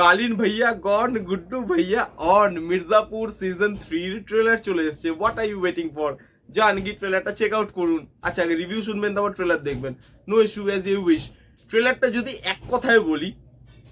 কালিন ভাইয়া গন গুড্ডু ভাইয়া, অন, মির্জাপুর সিজন থ্রির ট্রেলার চলে এসেছে। What are you waiting for যান ট্রেলারটা চেক আউট করুন। আচ্ছা আগে রিভিউ শুনবেন, তারপর ট্রেলার দেখবেন। No issue as you wish ট্রেলারটা যদি এক কথায় বলি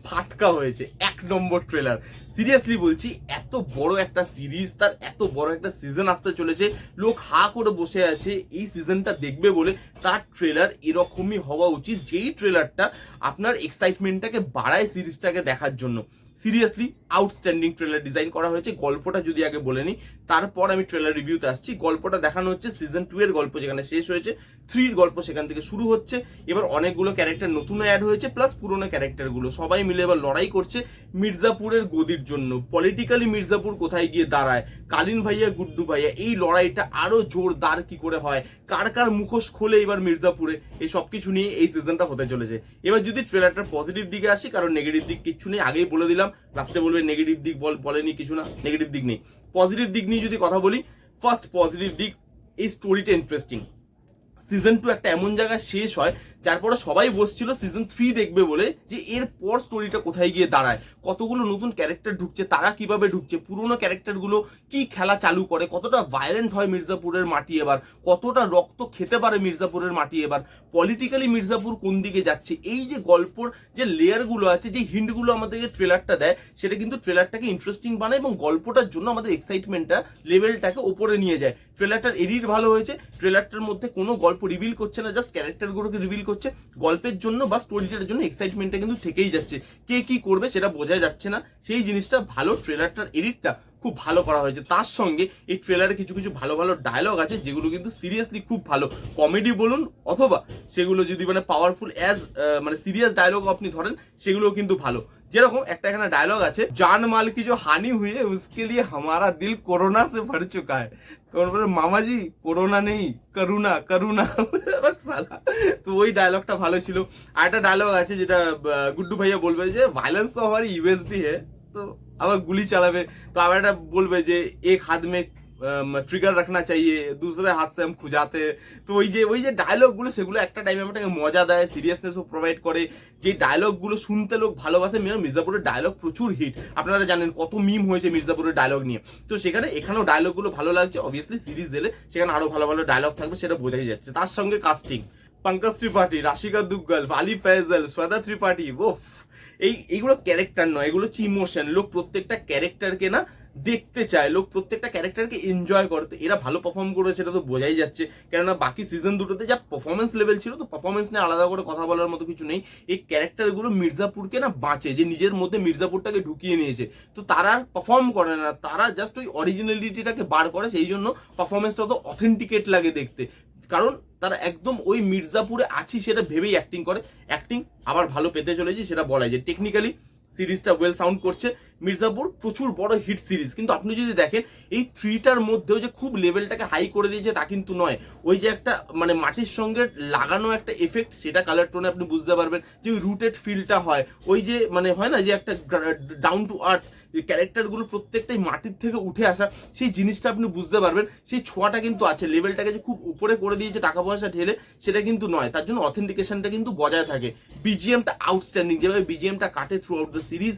ফাটকা হয়েছে, এক নম্বর ট্রেলার সিরিয়াসলি বলছি, এত বড় একটা সিরিজ তার এত বড় একটা সিজন আসতে চলেছে, লোক হা করে বসে আছে, এই সিজনটা দেখবে বলে তার ট্রেলার এরকমই হওয়া উচিত, যেই ট্রেলারটা আপনার এক্সাইটমেন্টটাকে বাড়ায় সিরিজটাকে দেখার জন্য। সিরিয়াসলি আউটস্ট্যান্ডিং ট্রেলার ডিজাইন করা হয়েছে। গল্পটা যদি আগে বলে নিই, তারপর আমি ট্রেলার রিভিউতে আসছি। গল্পটা দেখানো হচ্ছে সিজন টু এর গল্প যেখানে শেষ হয়েছে। থ্রির গল্প সেখান থেকে শুরু হচ্ছে। এবার অনেকগুলো ক্যারেক্টার নতুন অ্যাড হয়েছে প্লাস পুরোনো ক্যারেক্টারগুলো সবাই মিলে এবার লড়াই করছে মির্জাপুরের গদির জন্য। পলিটিক্যালি মির্জাপুর কোথায় গিয়ে দাঁড়ায়? কালিন ভাইয়া, গুড্ডু ভাইয়া, এই লড়াইটা আরও জোরদার কি করে হয়? কার কার মুখোশ খোলে এবার মির্জাপুরে? এই সব কিছু নিয়ে এই সিজনটা হতে চলেছে। এবার যদি ট্রেলারটার পজিটিভ দিকে আসি, কারণ নেগেটিভ দিক কিছু নেই, আগেই বলে দিলাম। লাস্টে বলবে নেগেটিভ দিক বল, বলেনি কিছু না নেগেটিভ দিক নেই। পজিটিভ দিক নিয়ে যদি কথা বলি ফার্স্ট পজিটিভ দিক এই স্টোরিটা ইন্টারেস্টিং সিজন টু একটা এমন জায়গায় শেষ হয় যার পরে সবাই বসছিল সিজন থ্রি দেখবে বলে যে এর পর স্টোরিটা কোথায় গিয়ে দাঁড়ায়? কতগুলো নতুন ক্যারেক্টার ঢুকছে? তারা কীভাবে ঢুকছে? পুরোনো ক্যারেক্টারগুলো কি খেলা চালু করে? কতটা ভায়োলেন্ট হয় মির্জাপুরের মাটি এবার? কতটা রক্ত খেতে পারে মির্জাপুরের মাটি এবার? পলিটিক্যালি মির্জাপুর কোন দিকে যাচ্ছে? এই যে গল্পর যে লেয়ারগুলো আছে, যে হিন্টগুলো আমাদেরকে ট্রেলারটা দেয়, সেটা কিন্তু ট্রেলারটাকে ইন্টারেস্টিং বানায় এবং গল্পটার জন্য আমাদের এক্সাইটমেন্টটা লেভেলটাকে ওপরে নিয়ে যায়। ট্রেলারটার এডিট ভালো হয়েছে। ট্রেলারটার মধ্যে কোনো গল্প রিভিল করছে না জাস্ট ক্যারেক্টারগুলোকে রিভিল করছে। হচ্ছে গল্পের জন্য বা স্টোরিটার জন্য এক্সাইটমেন্টটা কিন্তু থেকেই যাচ্ছে। কে কি করবে সেটা বোঝা যাচ্ছে না। সেই জিনিসটা ভালো ট্রেলারটার এডিটটা খুব ভালো করা হয়েছে। তার সঙ্গে এই ট্রেলারে কিছু কিছু ভালো ভালো ডায়লগ আছে, যেগুলো কিন্তু সিরিয়াসলি খুব ভালো। কমেডি বলুন অথবা সেগুলো যদি মানে পাওয়ারফুল অ্যাজ মানে সিরিয়াস ডায়লগ আপনি ধরেন, সেগুলোও কিন্তু ভালো। যেরকম একটা এখানে ডায়লগ আছে জান মাল কি হানি হুয়ে, উসকে লিয়ে হামারা দিল করোনা সে ভর চুকা है তো ওর বলে, মামাজি, করোনা নেই, করুণা করুণা। সালা, তো ওই ডায়লগটা ভালো ছিল। আর একটা ডায়লগ আছে যেটা গুড্ডু ভাইয়া বলবে যে ভাইলেন্স তো হওয়ার ইউএসবি হে তো আবার গুলি চালাবে। তো আবার একটা বলবে যে, এক হাত মে Um, ট্রিগার রাখনা চাইয়ে, দূসরে হাত সে খুঁজাতে। তো ওই যে ওই যে ডায়লগগুলো সেগুলো একটা টাইমে আমাকে মজা দেয় সিরিয়াসনেসও প্রোভাইড করে। যে ডায়লগগুলো শুনতে লোক ভালোবাসে মেয়ে মির্জাপুরের ডায়লগ প্রচুর হিট আপনারা জানেন কত মিম হয়েছে মির্জাপুরের ডায়লগ নিয়ে। তো সেখানে এখানেও ডায়লগগুলো ভালো লাগছে। অবভিয়াসলি সিরিজ দিলে সেখানে আরও ভালো ভালো ডায়লগ থাকবে, সেটা বোঝাই যাচ্ছে। তার সঙ্গে কাস্টিং পঙ্কজ ত্রিপাঠী, রাশিকা দুগ্গল, আলি ফয়জল শ্বেতা ত্রিপাঠী ওফ এই, এইগুলো ক্যারেক্টার নয়, এগুলো হচ্ছে ইমোশন লোক প্রত্যেকটা ক্যারেক্টারকে না দেখতে চায়, লোক প্রত্যেকটা ক্যারেক্টারকে এনজয় করে। তো এরা ভালো পারফর্ম করে সেটা তো বোঝাই যাচ্ছে। কেননা বাকি সিজন দুটোতে যা পারফরমেন্স লেভেল ছিল, তো পারফরমেন্স নিয়ে আলাদা করে কথা বলার মতো কিছু নেই। এই ক্যারেক্টারগুলো মির্জাপুরকে না বাঁচে, যে নিজের মধ্যে মির্জাপুরটাকে ঢুকিয়ে নিয়েছে। তো তারা পারফর্ম করে না, তারা জাস্ট ওই অরিজিনালিটিটাকে বার করে, সেই জন্য পারফরমেন্সটা তো অথেন্টিকেট লাগে দেখতে। কারণ তারা একদম ওই মির্জাপুরে আছি সেটা ভেবেই অ্যাক্টিং করে। অ্যাক্টিং আবার ভালো পেতে চলেছে সেটা বলা যায়। টেকনিক্যালি সিরিজটা ওয়েল সাউন্ড করছে। মির্জাপুর প্রচুর বড় হিট সিরিজ কিন্তু আপনি যদি দেখেন, এই থ্রিটার মধ্যেও যে খুব লেভেলটাকে হাই করে দিয়েছে তা কিন্তু নয়। ওই যে একটা মানে মাটির সঙ্গে লাগানো একটা এফেক্ট সেটা কালার টোনে আপনি বুঝতে পারবেন যে ওই রুটেড ফিলটা হয়। ওই যে মানে হয় না যে একটা ডাউন টু আর্থ ক্যারেক্টারগুলো প্রত্যেকটাই মাটির থেকে উঠে আসা, সেই জিনিসটা আপনি বুঝতে পারবেন। সেই ছোঁয়াটা কিন্তু আছে। লেভেলটাকে যে খুব উপরে করে দিয়েছে টাকা পয়সা ঢেলে, সেটা কিন্তু নয়। তার জন্য অথেন্টিকেশনটা কিন্তু বজায় থাকে। বিজিএমটা আউটস্ট্যান্ডিং যেভাবে বিজিএমটা কাটে throughout the series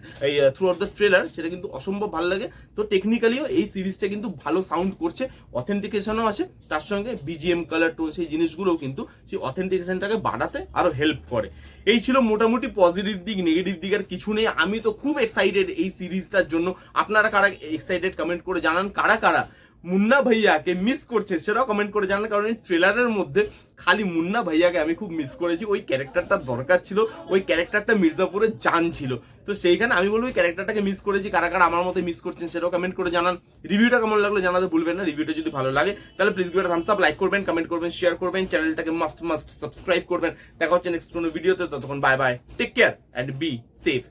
throughout the trailer সেটা কিন্তু অসম্ভব ভালো লাগে। তো টেকনিক্যালিও এই সিরিজটা কিন্তু ভালো সাউন্ড করছে অথেন্টিকেশনও আছে, তার সঙ্গে বিজিএম কালার টোন সেই জিনিসগুলোও কিন্তু সেই অথেন্টিকেশনটাকে বাড়াতে আরও হেল্প করে। এই ছিল মোটামুটি পজিটিভ দিক নেগেটিভ দিক আর কিছু নেই। আমি তো খুব এক্সাইটেড এই সিরিজটার জন্য। আপনারা কারা এক্সাইটেড কমেন্ট করে জানান, কারা কারা মুন্না ভাইয়াকে মিস করছে, সেটাও কমেন্ট করে জানান কারণ এই ট্রেলারের মধ্যে খালি মুন্না ভাইয়াকে আমি খুব মিস করেছি। ওই ক্যারেক্টারটা দরকার ছিল, ওই ক্যারেক্টারটা মির্জাপুরের জান ছিল। তো সেইখানে আমি বলব, ওই ক্যারেক্টারটাকে মিস করেছি, কারা কারা আমার মতো মিস করছেন, সেটাও কমেন্ট করে জানান। রিভিউটা কেমন লাগল জানাতে ভুলবেন না রিভিউটা যদি ভালো লাগে, তাহলে প্লিজ গিয়ে থামস আপ লাইক করবেন কমেন্ট করবেন শেয়ার করবেন চ্যানেলটাকে মাস্ট মাস্ট সাবস্ক্রাইব করবেন। দেখা হচ্ছে নেক্সট কোনো ভিডিওতে ততক্ষণ bye bye take care and be safe